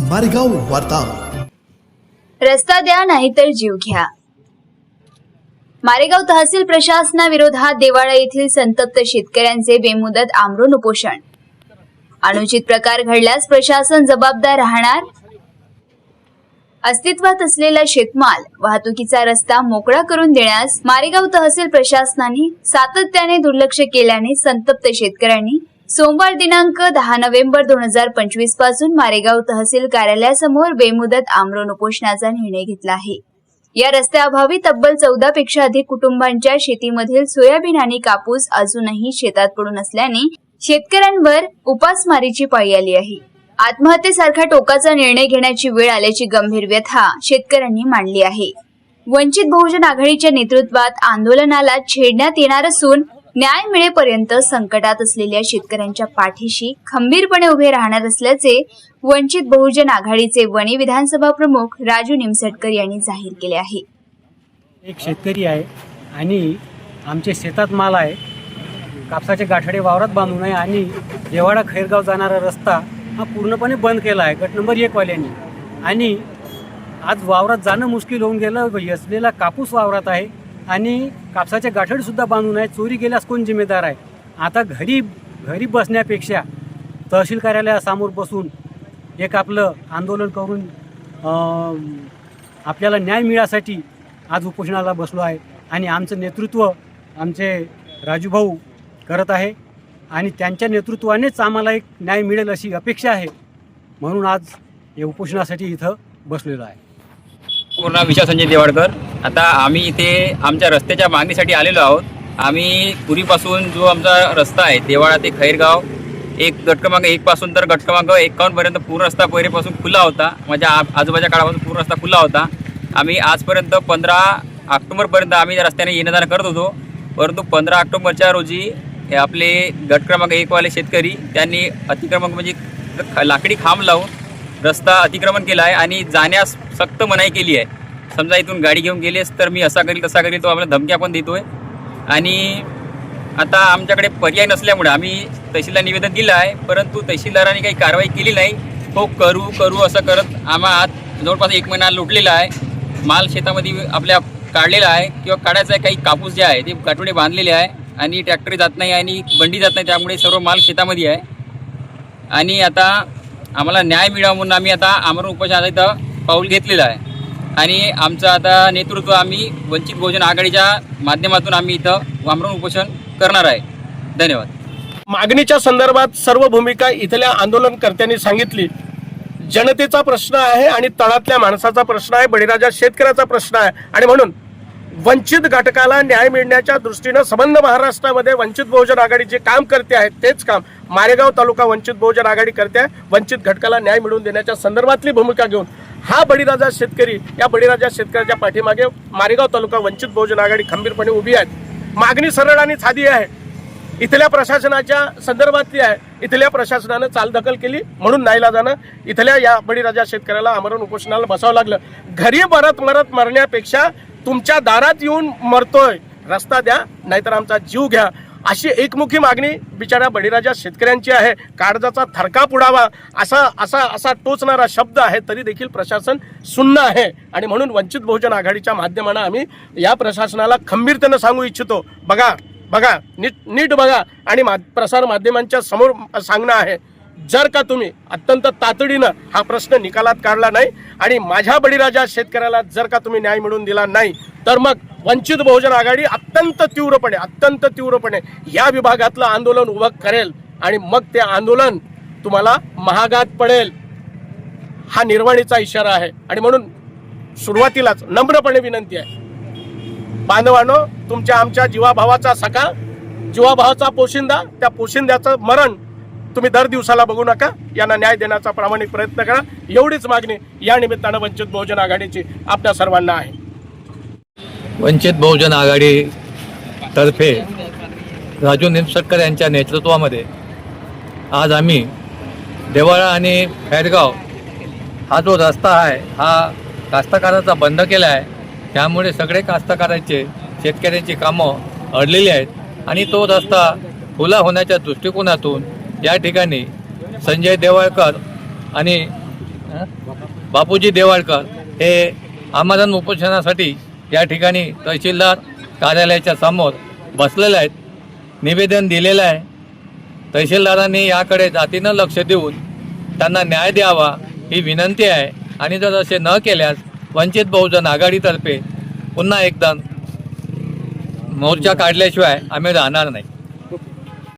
मारेगाव वार्ता. रस्ता द्या नाहीतर जीव घ्या. मारेगाव तहसील प्रशासनाविरोधात देवाळा येथील संतप्त शेतकऱ्यांचे बेमुदत आमरण उपोषण. अनुचित प्रकार घडल्यास प्रशासन जबाबदार राहणार? अस्तित्वात असलेला शेतमाल वाहतुकीचा रस्ता मोकळा करून देण्यास मारेगाव तहसील प्रशासनाने सातत्याने दुर्लक्ष केल्याने संतप्त शेतकऱ्यांनी सोमवार दिनांक दहा नोव्हेंबर दोन हजार पंचवीसपासून मारेगाव तहसील कार्यालयासमोर बेमुदत आमरण उपोषणाचा निर्णय घेतला आहे. या रस्त्याअभावी तब्बल चौदा पेक्षा अधिक कुटुंबांच्या शेतीमधील सोयाबीन आणि कापूस अजूनही शेतात पडून असल्याने शेतकऱ्यांवर उपासमारीची पाळी आली आहे. आत्महत्येसारखा टोकाचा निर्णय घेण्याची वेळ आल्याची गंभीर व्यथा शेतकऱ्यांनी मांडली आहे. वंचित बहुजन आघाडीच्या नेतृत्वात आंदोलनाला छेडण्यात येणार असून न्याय मिळेपर्यंत संकटात असलेल्या शेतकऱ्यांच्या पाठीशी खंबीरपणे उभे राहणार असल्याचे वंचित बहुजन आघाडीचे वणी विधानसभा प्रमुख राजू निमसटकर यांनी जाहीर केले आहे. एक शेतकरी आहे आणि आमचे शेतात माल आहे. कापसाचे गाठडे वावरात बांधून आहे आणि देवाडा खैरगाव जाणारा रस्ता हा पूर्णपणे बंद केला आहे गट नंबर एकवाल्यांनी आणि आज वावरात जाणं मुश्किल होऊन गेलं असलेला कापूस वावरात आहे. आणि कापसाचे गाठडसुद्धा बांधून आहे चोरी गेल्यास कोण जिम्मेदार आहे? आता घरी घरी बसण्यापेक्षा तहसील कार्यालयासमोर बसून एक आपलं आंदोलन करून आपल्याला न्याय मिळासाठी आज उपोषणाला बसलो आहे आणि आमचं नेतृत्व आमचे राजूभाऊ करत आहे आणि त्यांच्या नेतृत्वानेच आम्हाला एक न्याय मिळेल अशी अपेक्षा आहे म्हणून आज हे उपोषणासाठी इथं बसलेलो आहे. पूर्ण विचार संजय देवाडकर आता आम्ही इथे आमच्या रस्त्याच्या मागणीसाठी आलेलो आहोत. आम्ही पूर्वीपासून जो आमचा रस्ता आहे देवाळा ते खैरगाव एक गट क्रमांक एकपासून तर गट क्रमांक एकावन्नपर्यंत पूर्ण रस्ता पहिरेपासून खुला होता. माझ्या आ आजोबाच्या काळापासून पूर्ण रस्ता खुला होता. आम्ही आजपर्यंत पंधरा ऑक्टोबरपर्यंत आम्ही त्या रस्त्याने येणं जाणं करत होतो. परंतु पंधरा ऑक्टोबरच्या रोजी आपले गट क्रमांक एकवाले शेतकरी त्यांनी अतिक्रमण म्हणजे लाकडी खांब लावून रस्ता अतिक्रमण केला आहे आणि जाण्यास सक्त मनाई केली आहे. समजा इथून गाडी घेऊन गेलीस तर मी असा करील तसा करील तो आम्हाला धमक्या पण देतोय. आणि आता आमच्याकडे पर्याय नसल्यामुळे आम्ही तहसीलला निवेदन दिलं आहे परंतु तहसीलदारांनी काही कारवाई केली नाही. हो करू करू असं करत आम्हा आत जवळपास एक महिना लुटलेला आहे. माल शेतामध्ये आपल्या काढलेला आहे किंवा काढायचा आहे काही कापूस जे आहे ते गाठोडे बांधलेले आहे आणि ट्रॅक्टर जात नाही आणि बंडी जात नाही त्यामुळे सर्व माल शेतामध्ये आहे. आणि आता आम्हाला न्याय मिळावा म्हणून आम्ही आता आमरण उपोषणाचा इथं पाऊल घेतलेलं आहे. आणि आमचं आता नेतृत्व आम्ही वंचित बहुजन आघाडीच्या माध्यमातून आम्ही इथं वामरण उपोषण करणार आहे. धन्यवाद. मागणीच्या संदर्भात सर्व भूमिका इथल्या आंदोलनकर्त्यांनी सांगितली. जनतेचा प्रश्न आहे आणि तळातल्या माणसाचा प्रश्न आहे बळीराजा शेतकऱ्याचा प्रश्न आहे. आणि म्हणून वंचित घटकाला न्याय मिळण्याच्या दृष्टीनं संबंध महाराष्ट्रामध्ये वंचित बहुजन आघाडी जे काम करते आहे तेच काम मारेगाव तालुका वंचित बहुजन आघाडी करते आहे. वंचित घटकाला न्याय मिळवून देण्याच्या संदर्भातली भूमिका घेऊन हा बळीराजा शेतकरी या बळीराजा शेतकऱ्याच्या पाठीमागे मारेगाव तालुका वंचित बहुजन आघाडी खंबीरपणे उभी आहे. मागणी सरळ आणि साधी आहे. इथल्या प्रशासनाच्या संदर्भातली आहे. इथल्या प्रशासनानं चालदखल केली म्हणून नाईला जाणं. इथल्या या बळीराजा शेतकऱ्याला आमरण उपोषणाला बसावं लागलं. घरी मरत मरत मरण्यापेक्षा तुमच्या दारात येऊन मरतोय. रस्ता द्या नाहीतर आमचा जीव घ्या. अशी एकमुखी मागणी बिचाऱ्या बळीराजा शेतकऱ्यांची आहे. काळजाचा थरकाप उडावा असा असा असा टोचणारा शब्द आहे तरी देखील प्रशासन सुन्न आहे. आणि म्हणून वंचित बहुजन आघाडीच्या माध्यमानं आम्ही या प्रशासनाला खंबीरतेनं सांगू इच्छितो. बघा बघा नीट नीट बघा. आणि मा प्रसार माध्यमांच्या समोर सांगणं आहे. जर का तुम्ही अत्यंत तातडीनं हा प्रश्न निकालात काढला नाही आणि माझ्या बळीराजा शेतकऱ्याला जर का तुम्ही न्याय मिळवून दिला नाही तर मग वंचित बहुजन आघाडी अत्यंत तीव्रपणे अत्यंत तीव्रपणे या विभागातलं आंदोलन उभं करेल आणि मग ते आंदोलन तुम्हाला महागात पडेल. हा निर्वाणीचा इशारा आहे आणि म्हणून सुरुवातीलाच नम्रपणे विनंती आहे. बांधवानो तुमच्या आमच्या जीवाभावाचा सखा जीवाभावाचा पोशिंदा त्या पोशिंद्याचं मरण तुम्ही दर दिवसाला बघू नका. यांना न्याय देण्याचा प्रामाणिक प्रयत्न करा. एवढीच मागणी या निमित्तानं वंचित बहुजन आघाडीची आपल्या सर्वांना आहे. वंचित बहुजन आघाडी तर्फे राजू निमसटकर यांच्या नेतृत्वामध्ये आज आम्ही देवाळा आणि खैरगाव हा जो रस्ता आहे हा कास्तकाराचा बंद केला आहे. त्यामुळे सगळे कास्तकारांचे शेतकऱ्यांची कामं अडलेली आहेत. आणि तो रस्ता खुला होण्याच्या दृष्टिकोनातून या ठिकाणी संजय देवाळकर आणि बापूजी देवाळकर हे आमदान उपोषणासाठी या ठिकाणी तहसीलदार कार्यालयाच्या समोर बसलेले आहेत. निवेदन दिलेलं आहे. तहसीलदारांनी याकडे जातीनं लक्ष देऊन त्यांना न्याय द्यावा ही विनंती आहे. आणि जर असे न केल्यास वंचित बहुजन आघाडीतर्फे पुन्हा एकदा मोर्चा काढल्याशिवाय आम्ही राहणार नाही.